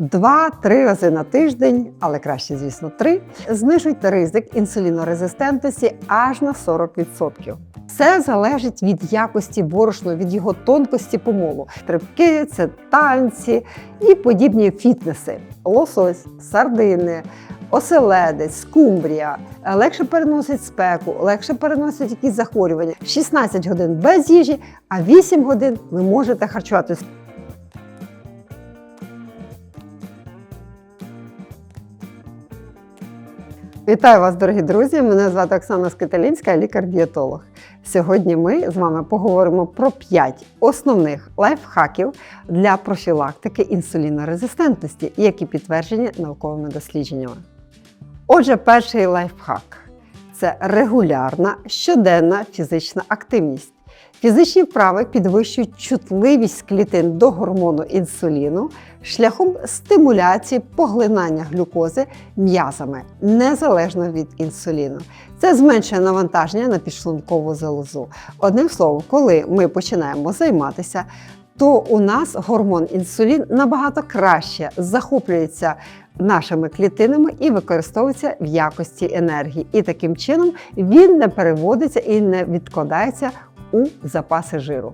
2-3 рази на тиждень, але краще, звісно, 3, знижують ризик інсулінорезистентності аж на 40%. Все залежить від якості борошна, від його тонкості помолу. Стрибки, це танці і подібні фітнеси. Лосось, сардини, оселедець, скумбрія. Легше переносить спеку, легше переносить якісь захворювання. 16 годин без їжі, а 8 годин ви можете харчуватися. Вітаю вас, дорогі друзі! Мене звати Оксана Скиталінська, лікар-дієтолог. Сьогодні ми з вами поговоримо про 5 основних лайфхаків для профілактики інсулінорезистентності, які підтверджені науковими дослідженнями. Отже, перший лайфхак це регулярна щоденна фізична активність. Фізичні вправи підвищують чутливість клітин до гормону інсуліну шляхом стимуляції поглинання глюкози м'язами незалежно від інсуліну. Це зменшує навантаження на підшлункову залозу. Одним словом, коли ми починаємо займатися, то у нас гормон інсулін набагато краще захоплюється нашими клітинами і використовується в якості енергії. І таким чином він не переводиться і не відкладається у запаси жиру.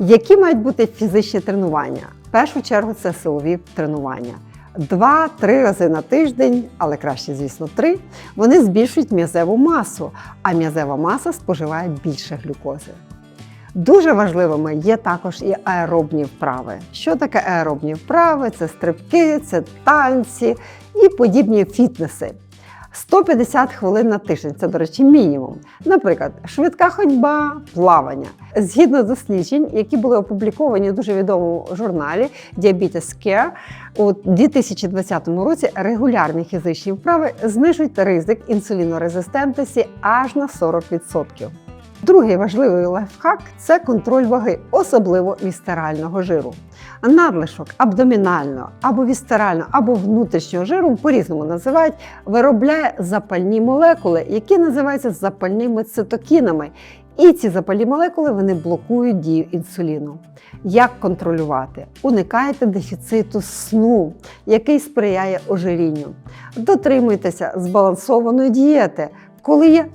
Які мають бути фізичні тренування? В першу чергу це силові тренування. Два-три рази на тиждень, але краще, звісно, три, вони збільшують м'язеву масу, а м'язева маса споживає більше глюкози. Дуже важливими є також і аеробні вправи. Що таке аеробні вправи? Це стрибки, це танці і подібні фітнеси. 150 хвилин на тиждень це, до речі, мінімум. Наприклад, швидка ходьба, плавання. Згідно досліджень, які були опубліковані у дуже відомому журналі Diabetes Care, у 2020 році регулярні фізичні вправи знижують ризик інсулінорезистентності аж на 40%. Другий важливий лайфхак це контроль ваги, особливо вістерального жиру. Надлишок абдомінального або вістерального, або внутрішнього жиру по-різному називають, виробляє запальні молекули, які називаються запальними цитокінами. І ці запальні молекули вони блокують дію інсуліну. Як контролювати? Уникайте дефіциту сну, який сприяє ожирінню. Дотримуйтеся збалансованої дієти, коли є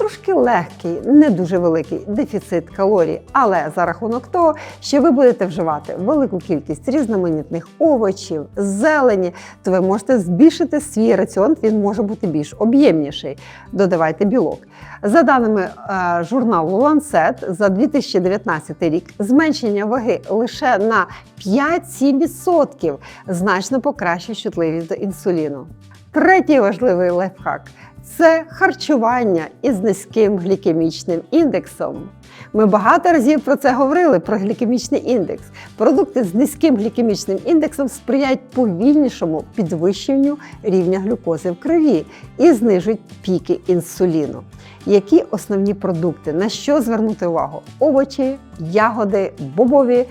трошки легкий, не дуже великий дефіцит калорій, але за рахунок того, що ви будете вживати велику кількість різноманітних овочів, зелені, то ви можете збільшити свій раціон, він може бути більш об'ємніший. Додавайте білок. За даними е, журналу Lancet, за 2019 рік зменшення ваги лише на 5-7% значно покращує чутливість до інсуліну. Третій важливий лайфхак це харчування із низьким глікемічним індексом. Ми багато разів про це говорили: про глікемічний індекс. Продукти з низьким глікемічним індексом сприяють повільнішому підвищенню рівня глюкози в крові і знижують піки інсуліну. Які основні продукти? На що звернути увагу? Овочі, ягоди, бобові,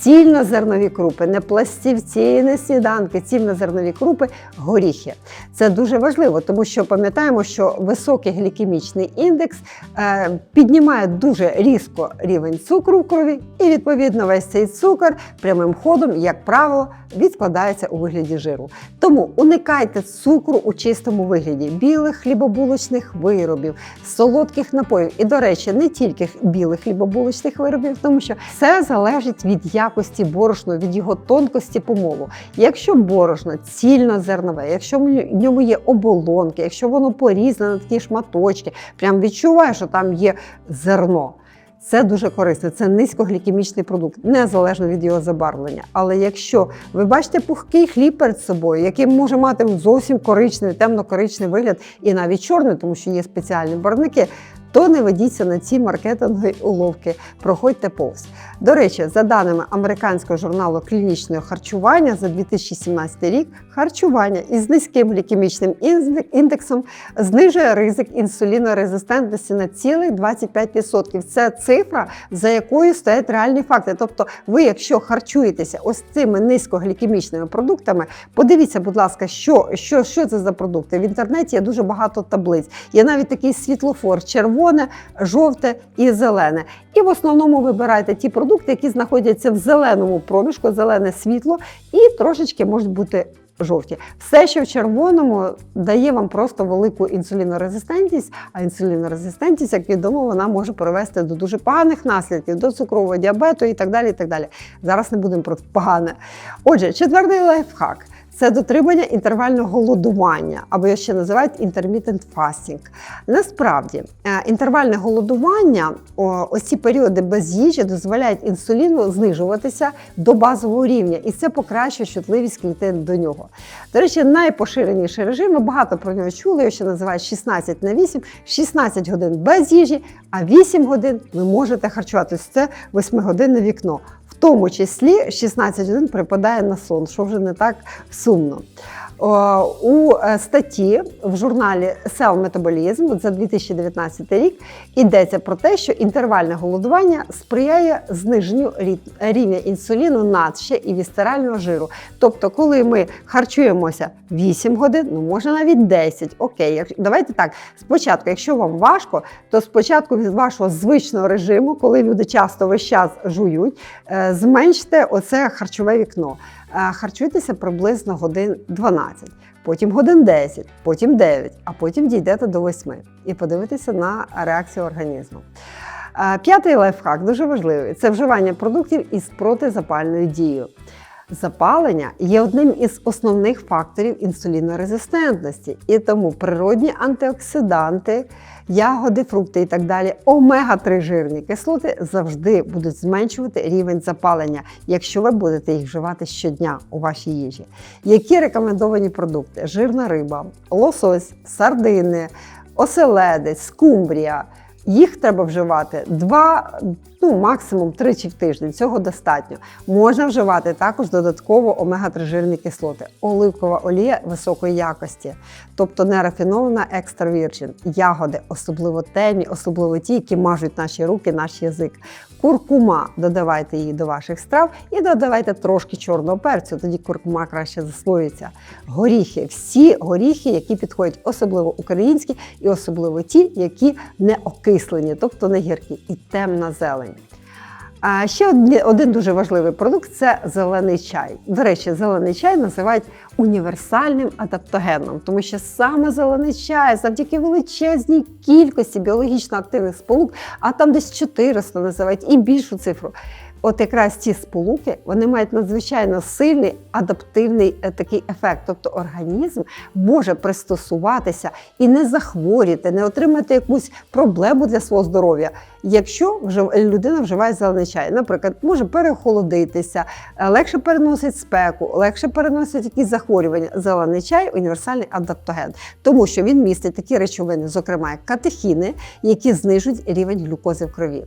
цільнозернові крупи, не пластівці, не сніданки, цільнозернові крупи, горіхи. Це дуже важливо, тому що пам'ятаємо, що високий глікемічний індекс е, піднімає дуже різко рівень цукру в крові, і відповідно весь цей цукор прямим ходом, як правило, відкладається у вигляді жиру. Тому уникайте цукру у чистому вигляді білих хлібобулочних виробів, солодких напоїв. І, до речі, не тільки білих хлібобулочних виробів, тому що все залежить від якості борошна, від його тонкості помолу. Якщо борошно цільнозернове, якщо в ньому є оболонки, якщо воно порізане на такі шматочки, прям відчуває, що там є зерно. Це дуже корисно, це низькоглікемічний продукт, незалежно від його забарвлення. Але якщо ви бачите пухкий хліб перед собою, який може мати зовсім коричневий, темно-коричневий вигляд і навіть чорний, тому що є спеціальні барвники, то не ведіться на ці маркетингові уловки, проходьте повз. До речі, за даними американського журналу клінічного харчування за 2017 рік, харчування із низьким глікемічним індексом знижує ризик інсулінорезистентності на цілих 25%. Це цифра, за якою стоять реальні факти. Тобто, ви, якщо харчуєтеся ось цими низькоглікемічними продуктами, подивіться, будь ласка, що, що, що це за продукти. В інтернеті є дуже багато таблиць. Є навіть такий світлофор червоний червоне, жовте і зелене. І в основному вибирайте ті продукти, які знаходяться в зеленому проміжку, зелене світло, і трошечки можуть бути жовті. Все, що в червоному, дає вам просто велику інсулінорезистентність, а інсулінорезистентність, як відомо, вона може привести до дуже поганих наслідків, до цукрового діабету і так далі. І так далі. Зараз не будемо про погане. Отже, четвертий лайфхак. Це дотримання інтервального голодування, або його ще називають intermittent fasting. Насправді, е, інтервальне голодування, ось ці періоди без їжі дозволяють інсуліну знижуватися до базового рівня, і це покращує чутливість клітин до нього. До речі, найпоширеніший режим, ми багато про нього чули, його ще називають 16 на 8, 16 годин без їжі, а 8 годин ви можете харчуватися. Це 8-годинне вікно. Тому числі 16 годин припадає на сон, що вже не так сумно. О, У е, статті в журналі Cell Metabolism за 2019 рік йдеться про те, що інтервальне голодування сприяє зниженню рі- рівня інсуліну, надще і вісцерального жиру. Тобто, коли ми харчуємося 8 годин, ну може навіть 10, окей, давайте так. Спочатку, якщо вам важко, то спочатку від вашого звичного режиму, коли люди часто весь час жують, е, зменште оце харчове вікно. Харчуйтеся приблизно годин 12, потім годин 10, потім 9, а потім дійдете до 8 і подивитеся на реакцію організму. П'ятий лайфхак дуже важливий це вживання продуктів із протизапальною дією. Запалення є одним із основних факторів інсулінорезистентності, і тому природні антиоксиданти, ягоди, фрукти і так далі, омега-3 жирні кислоти завжди будуть зменшувати рівень запалення, якщо ви будете їх вживати щодня у вашій їжі. Які рекомендовані продукти? Жирна риба, лосось, сардини, оселедець, скумбрія. Їх треба вживати два, ну максимум тричі в тиждень. Цього достатньо. Можна вживати також додатково омега-3 жирні кислоти, оливкова олія високої якості, тобто не рафінована екстра вірчин, ягоди, особливо темні, особливо ті, які мажуть наші руки, наш язик. Куркума додавайте її до ваших страв і додавайте трошки чорного перцю, тоді куркума краще засвоюється. Горіхи, всі горіхи, які підходять, особливо українські, і особливо ті, які не окислені, тобто не гіркі, і темна зелень. А ще один дуже важливий продукт це зелений чай. До речі, зелений чай називають універсальним адаптогеном, тому що саме зелений чай завдяки величезній кількості біологічно активних сполук, а там десь 400 називають і більшу цифру. От якраз ці сполуки вони мають надзвичайно сильний адаптивний е, такий ефект. Тобто організм може пристосуватися і не захворіти, не отримати якусь проблему для свого здоров'я, якщо вже людина вживає зелений чай. Наприклад, може перехолодитися, е, легше переносить спеку, легше переносить якісь захворювання. Зелений чай універсальний адаптоген, тому що він містить такі речовини, зокрема як катехіни, які знижують рівень глюкози в крові.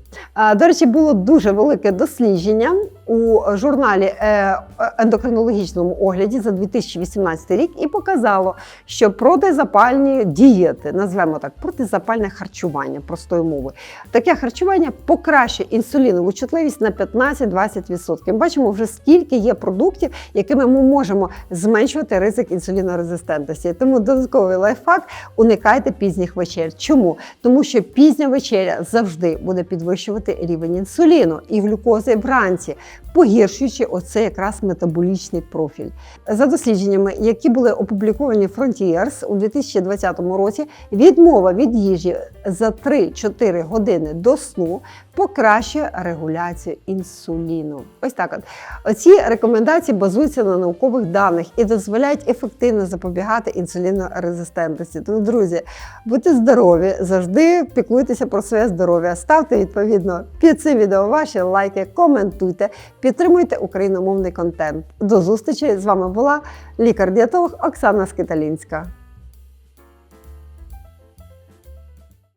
До речі, було дуже велике дослідження у журналі е, ендокринологічному огляді за 2018 рік і показало, що протизапальні дієти, назвемо так, протизапальне харчування простою мовою, таке харчування покращує інсулінову чутливість на 15-20%. Ми бачимо вже скільки є продуктів, якими ми можемо зменшувати ризик інсулінорезистентності. Тому додатковий лайфхак уникайте пізніх вечер. Чому? Тому що пізня вечеря завжди буде підвищувати рівень інсуліну і глюкози вранці, погіршуючи оце якраз метаболічний профіль. За дослідженнями, які були опубліковані Frontiers у 2020 році, відмова від їжі за 3-4 години до сну покращує регуляцію інсуліну. Ось так от. Оці рекомендації базуються на наукових даних і дозволяють ефективно запобігати інсулінорезистентності. Тому, друзі, будьте здорові, завжди піклуйтеся про своє здоров'я. Ставте відповідно під цим відео ваші лайки, коментуйте, підтримуйте україномовний контент. До зустрічі з вами була лікар-дієтолог Оксана Скиталінська.